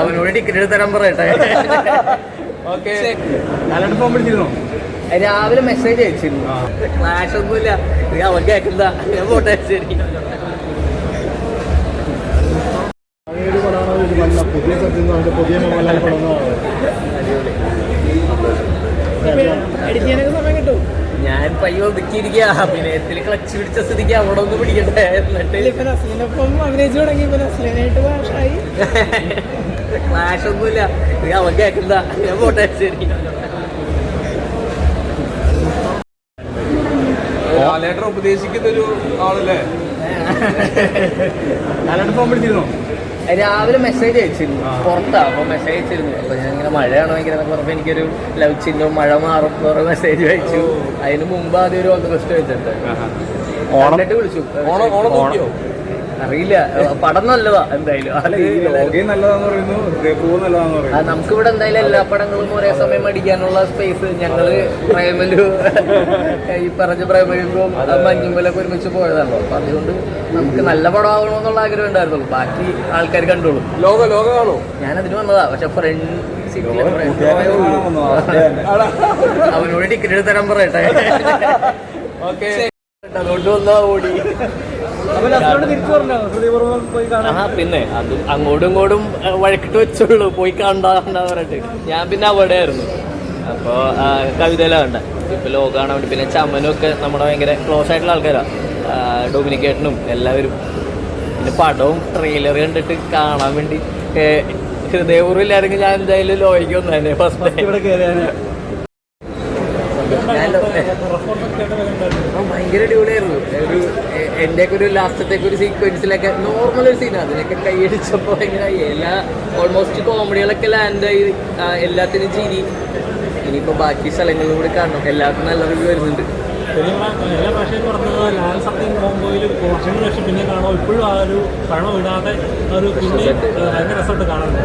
അവനോട് ടിക്കറ്റ് എടുത്ത് തരാൻ പറയട്ടെ. ഓക്കെ. ഫോൺ വിളിച്ചിരുന്നോ രാവിലെ മെസ്സേജ് അയച്ചിരുന്നു. ക്ലാഷ് ഒന്നുമില്ല. അവൻ കേൾക്കുന്ന ഞാൻ ഫോട്ടോ അയച്ചു പുതിയ പുതിയ മോഹൻലാൽ പടം ഞാൻ പയ്യോ ഒതുക്കിയിരിക്കുക അഭിനയത്തിൽ ക്ലച്ച് പിടിച്ച സ്ഥിതിക്ക് അവിടെ ഒന്ന് പിടിക്കട്ടെ. എന്നിട്ട് അഭിനയിച്ചു തുടങ്ങി ക്ലാഷ് ഒന്നുമില്ല. ഇത് അവൻ കേൾക്കുന്ന ഞാൻ പോട്ടെ ശരി. ഉപദേശിക്കുന്ന ഒരു ആളല്ലേ? ഫോൺ വിളിച്ചിരുന്നോ രാവിലെ മെസ്സേജ് അയച്ചിരുന്നു. പുറത്താ അപ്പൊ മെസ്സേജ് അയച്ചിരുന്നു. അപ്പൊ ഞാൻ ഇങ്ങനെ മഴയാണോ ഭയങ്കര പറഞ്ഞപ്പോ എനിക്കൊരു ലവ് ചിഹ്നവും മഴ മാറും എന്ന് മെസ്സേജ് അയച്ചു. അതിന് മുമ്പ് ആദ്യം ഒരു ഓൺ ദ ബെസ്റ്റ് വെച്ചിട്ടുണ്ട് വിളിച്ചു. ഓണം ഓണം. നോക്കിയോ? അറിയില്ല. പടം നല്ലതാ എന്തായാലും. അല്ല ഈ ലോകയും നല്ലതാന്ന് പറയുന്നു പറയുന്നു. നമുക്കിവിടെ എന്തായാലും എല്ലാ പടങ്ങളും ഒരേ സമയം അടിക്കാനുള്ള സ്പേസ് ഞങ്ങൾ പ്രേമലു ഈ പറഞ്ഞ പ്രേമലുക്കും മഞ്ഞുമ്പലൊക്കെ ഒരുമിച്ച് പോയതാണല്ലോ. അപ്പൊ അതുകൊണ്ട് നമുക്ക് നല്ല പടം ആകണമെന്നുള്ള ആഗ്രഹം ഉണ്ടായിരുന്നുള്ളൂ. ബാക്കി ആൾക്കാർ കണ്ടോളും. ലോക ലോക കാണോ. ഞാൻ അതിന് വന്നതാ. പക്ഷെ ഫ്രണ്ട്. അവനോട് ടിക്കറ്റ് തരാൻ പറയട്ടെ. ഓക്കെ അതുകൊണ്ട് വന്നാ ഓടി. ആ പിന്നെ അത് അങ്ങോട്ടും ഇങ്ങോട്ടും വഴക്കിട്ട് വെച്ചുള്ളൂ പോയി കണ്ടാ പറഞ്ഞിട്ട്. ഞാൻ പിന്നെ അവിടെ ആയിരുന്നു. അപ്പോൾ കവിതയിലാണ് കണ്ട. ഇപ്പൊ ലോകമാണ് അവിടെ. പിന്നെ ചമ്മനും ഒക്കെ നമ്മുടെ ഭയങ്കര ക്ലോസ് ആയിട്ടുള്ള ആൾക്കാരാണ് ഡൊമിനിക്കേട്ടനും എല്ലാവരും. പിന്നെ പടവും ട്രെയിലർ കണ്ടിട്ട് കാണാൻ വേണ്ടി ഹൃദയപൂർവം ഇല്ലായിരുന്നെങ്കിൽ ഞാൻ എന്തായാലും ലോയ്ക്ക് തന്നെ ഫസ്റ്റ് ഇവിടെ കയറിയാണ് ഭയങ്കര അടിപൊളിയായിരുന്നു. ഒരു എന്റെയൊക്കെ ഒരു ലാസ്റ്റത്തേക്ക് ഒരു സീക്വൻസിലൊക്കെ നോർമൽ ഒരു സീനാണ് അതിനൊക്കെ കൈയടിച്ചപ്പോൾ ഭയങ്കര എല്ലാ ഓൾമോസ്റ്റ് കോമഡികളൊക്കെ ലാൻഡായി എല്ലാത്തിനും ചിരി. ഇനിയിപ്പോൾ ബാക്കി സ്ഥലങ്ങളിലൂടെ കാണണം. എല്ലാവർക്കും നല്ല റിവ്യൂ വരുന്നുണ്ട്. കോമ്പോയിൽ വർഷങ്ങൾക്ക് ശേഷം പിന്നെ കാണുമ്പോൾ ഇപ്പോഴും ആ ഒരു പഴമ വിടാതെ ഒരു പിന്നെ ഭയങ്കര രസമായിട്ട് കാണുന്നുണ്ട്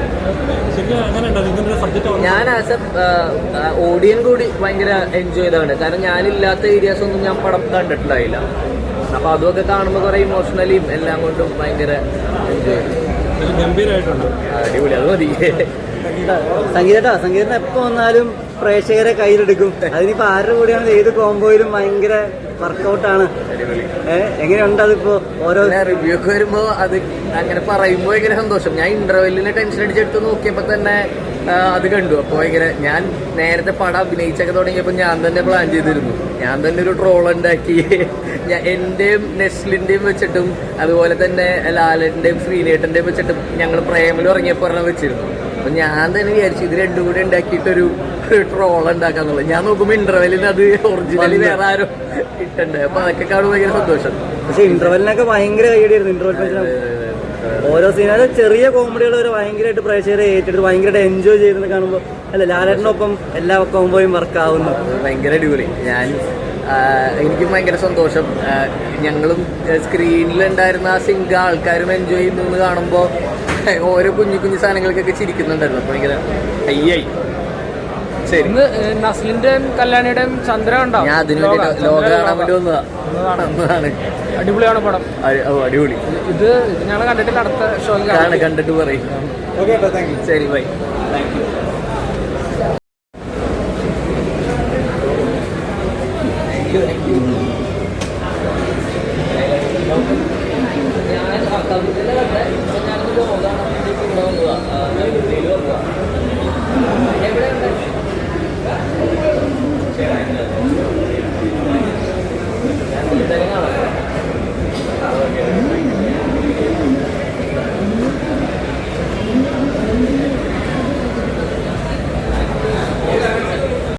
ശരിക്കും അങ്ങനെ ഉണ്ടോ? ഇങ്ങനെ സബ്ജക്ട് സബ്ജക്റ്റ് ഞാൻ ആസ് എ ഓഡിയൻ കൂടി ഭയങ്കര എൻജോയ് ചെയ്താണ് കാരണം ഞാനില്ലാത്ത ഏരിയാസ് ഒന്നും ഞാൻ പടം കണ്ടിട്ടുണ്ടായില്ല. അപ്പൊ അതൊക്കെ കാണുമ്പോൾ കുറെ ഇമോഷണലിയും എല്ലാം കൊണ്ടും ഭയങ്കര എൻജോയ് ഗംഭീരമായിട്ടുണ്ട് അടിപൊളി. അത് മതി. സംഗീതട്ടാ സംഗീതം എപ്പോ വന്നാലും പ്രേക്ഷകരെ കയ്യിലെടുക്കും. അതിനിപ്പോ ആരുടെ കൂടെയാണ് ഏത് കോംബോയിലും ഭയങ്കര വർക്കൗട്ടാണ് അടിപൊളി. എങ്ങനെയുണ്ട് അതിപ്പോ ഓരോ റിവ്യൂ ഒക്കെ വരുമ്പോ അത് അങ്ങനെ പറയുമ്പോ ഭയങ്കര സന്തോഷം. ഞാൻ ഇന്റർവെല്ലിന് ടെൻഷൻ അടിച്ചെടുത്ത് നോക്കിയപ്പോ തന്നെ അത് കണ്ടു. അപ്പോൾ ഭയങ്കര ഞാൻ നേരത്തെ പടം അഭിനയിച്ചൊക്കെ തുടങ്ങിയപ്പോൾ ഞാൻ തന്നെ പ്ലാൻ ചെയ്തിരുന്നു. ഞാൻ തന്നെ ഒരു ട്രോൾ ഉണ്ടാക്കി. ഞാൻ എന്റെയും നെസ്ലിന്റെയും വെച്ചിട്ടും അതുപോലെ തന്നെ ലാലന്റെയും ശ്രീനേട്ടന്റെയും വെച്ചിട്ടും ഞങ്ങൾ പ്രേമലും ഇറങ്ങിയപ്പോൾ ഒരെണ്ണം വെച്ചിരുന്നു. അപ്പൊ ഞാൻ തന്നെ വിചാരിച്ചു ഇത് രണ്ടും കൂടെ ഉണ്ടാക്കിയിട്ടൊരു ട്രോൾ ഉണ്ടാക്കാന്നുള്ളത്. ഞാൻ നോക്കുമ്പോൾ ഇന്റർവെല്ലിന് അത് ഒറിജിനലി വേറെ ആരും ഇട്ടുണ്ട് അപ്പൊ അതൊക്കെ കാണുമ്പോൾ ഭയങ്കര സന്തോഷം. പക്ഷെ ഇന്റർവെല്ലിനൊക്കെ ഭയങ്കര കൈയടിയായിരുന്നു ഇന്റർവെൽ ഓരോ സീനാല് ചെറിയ കോമഡികൾ വരെ ഭയങ്കരമായിട്ട് പ്രേക്ഷകരെ ഏറ്റെടുത്ത് ഭയങ്കരമായിട്ട് എൻജോയ് ചെയ്തെന്ന് കാണുമ്പോൾ അല്ല ലാലേട്ടനൊപ്പം എല്ലാ കോമ്പോയും വർക്ക് ആവുന്നു. ഭയങ്കര അടിപൊളി. ഞാൻ എനിക്കും ഭയങ്കര സന്തോഷം. ഞങ്ങളും സ്ക്രീനിലുണ്ടായിരുന്ന ആ സിംഗ ആൾക്കാരും എൻജോയ് ചെയ്യുന്നു കാണുമ്പോൾ ഓരോ കുഞ്ഞു കുഞ്ഞു സാധനങ്ങൾക്കൊക്കെ ചിരിക്കുന്നുണ്ടായിരുന്നു. അപ്പോൾ ഭയങ്കര അയ്യായി ഇന്ന് നസ്ലിന്റെയും കല്യാണിയുടെയും ചന്ദ്ര ഉണ്ടാവും ഞാൻ അതിനു വേണ്ടി ലോകം കാണാൻ വേണ്ടി വന്നതാണ്. അടിപൊളിയാണ് പടം. അടിപൊളി. ഇത് ഞങ്ങൾ കണ്ടിട്ടില്ല അടുത്ത ഷോ കണ്ടിട്ട് പറയും. ശരി ബൈ താങ്ക് യു